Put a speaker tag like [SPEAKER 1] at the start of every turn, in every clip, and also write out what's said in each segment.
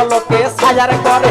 [SPEAKER 1] পলকে সাজার করে।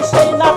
[SPEAKER 1] Shayna